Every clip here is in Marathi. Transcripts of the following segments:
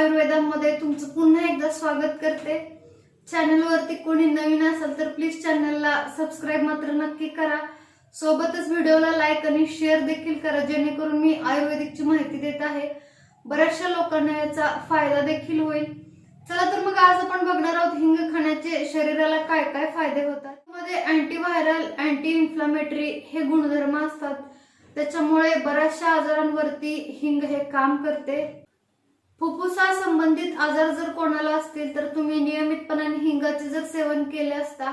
आयुर्वेदामध्ये तुमचं पुन्हा एकदा स्वागत करते. चॅनलवरती कोणी नवीन असेल तर प्लीज चॅनलला सबस्क्राईब मात्र नक्की करा. सोबतच व्हिडिओला लाईक आणि शेअर देखील करा जेणेकरून मी आयुर्वेदिकची माहिती देत आहे. बऱ्याचशा लोकांना याचा फायदा देखील होईल. चला तर मग आज आपण बघणार आहोत हिंग खाण्याचे शरीराला काय काय फायदे होतात. मध्ये अँटीव्हायरल अँटी इन्फ्लामेटरी हे गुणधर्म असतात. त्याच्यामुळे बऱ्याचशा आजारांवरती हिंग हे काम करते. फुफ्फुसा संबंधित आजार जर कोणाला असतील तर तुम्ही नियमितपणाने हिंगाचे जर सेवन केले असता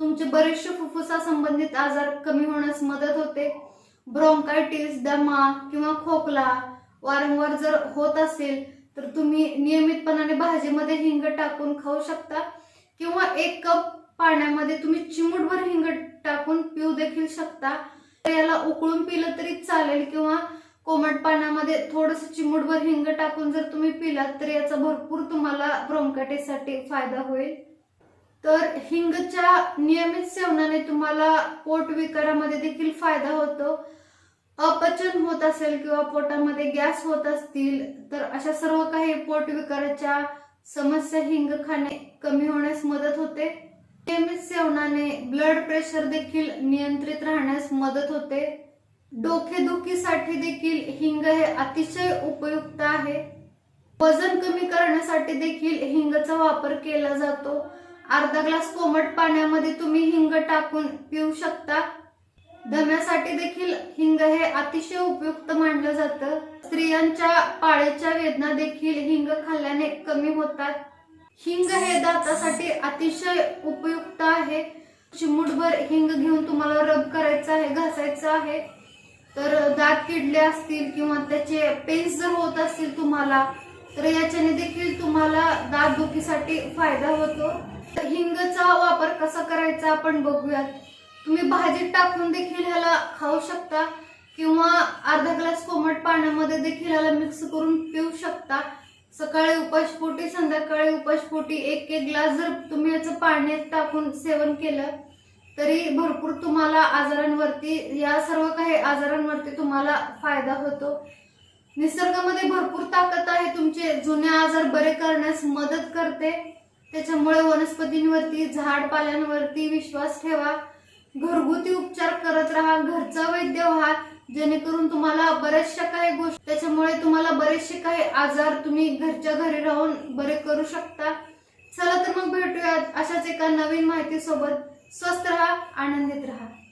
तुमचे बरेचसे फुफ्फुसा संबंधित आजार कमी होण्यास मदत होते. ब्रोंकायटिस दमा किंवा खोकला वारंवार जर होत असेल तर तुम्ही नियमितपणाने भाजीमध्ये हिंग टाकून खाऊ शकता. किंवा एक कप पाण्यामध्ये तुम्ही चिमूटभर हिंग टाकून पिऊ देखील शकता. तर याला उकळून पिलं तरी चालेल किंवा कोमट पाण्यामध्ये थोडस चिमूटभर हिंग टाकून जर तुम्ही पिलात तर याचा भरपूर तुम्हाला ब्रोंकायटिससाठी फायदा होईल. तर हिंगच्या नियमित सेवनाने तुम्हाला पोट विकारामध्ये देखील फायदा होतो. अपचन होत असेल किंवा पोटामध्ये गॅस होत असतील तर अशा सर्व काही पोट विकाराच्या समस्या हिंग खाणे कमी होण्यास मदत होते. नियमित सेवनाने ब्लड प्रेशर देखील नियंत्रित राहण्यास मदत होते. डोकेदुखीसाठी देखील हिंग हे अतिशय उपयुक्त आहे. वजन कमी करण्यासाठी देखील हिंगचा वापर केला जातो. अर्धा ग्लास कोमट पाण्यामध्ये तुम्ही हिंग टाकून पिऊ शकता. दम्यासाठी देखील हिंग हे अतिशय उपयुक्त मानलं जातं. स्त्रियांच्या पाळेच्या वेदना देखील हिंग खाल्ल्याने कमी होतात. हिंग हे दातासाठी अतिशय उपयुक्त आहे. चिमूटभर हिंग घेऊन तुम्हाला रब करायचं आहे घासायचं आहे. तर दात किडले असतील किंवा त्याचे पेन्स जर होत असतील तुम्हाला तर याच्याने देखील तुम्हाला दात दुखीसाठी फायदा होतो. तर हिंगचा वापर कसा करायचा आपण बघूयात. तुम्ही भाजीत टाकून देखील ह्याला खाऊ शकता किंवा अर्धा ग्लास कोमट पाण्यामध्ये देखील ह्याला मिक्स करून पिऊ शकता. सकाळी उपाशपोटी संध्याकाळी उपाशपोटी एक एक ग्लास जर तुम्ही याचं पाण्यात टाकून सेवन केलं तरी भरपूर तुम्हाला आजारांवरती या सर्व काही आजारांवरती तुम्हाला फायदा होतो. निसर्गामध्ये भरपूर ताकद आहे. तुमचे जुने आजार बरे करण्यास मदत करते. त्याच्यामुळे वनस्पतींवरती झाडपाल्यांवरती विश्वास ठेवा. घरगुती उपचार करत राहा. घरचा वैद्य व्हा. जेणेकरून तुम्हाला बऱ्याचशा काही गोष्टी त्याच्यामुळे तुम्हाला बरेचसे काही आजार तुम्ही घरच्या घरी राहून बरे करू शकता. चला तर मग भेटूयात अशाच एका नवीन माहिती सोबत स्वस्त राहा आनंदित राहा.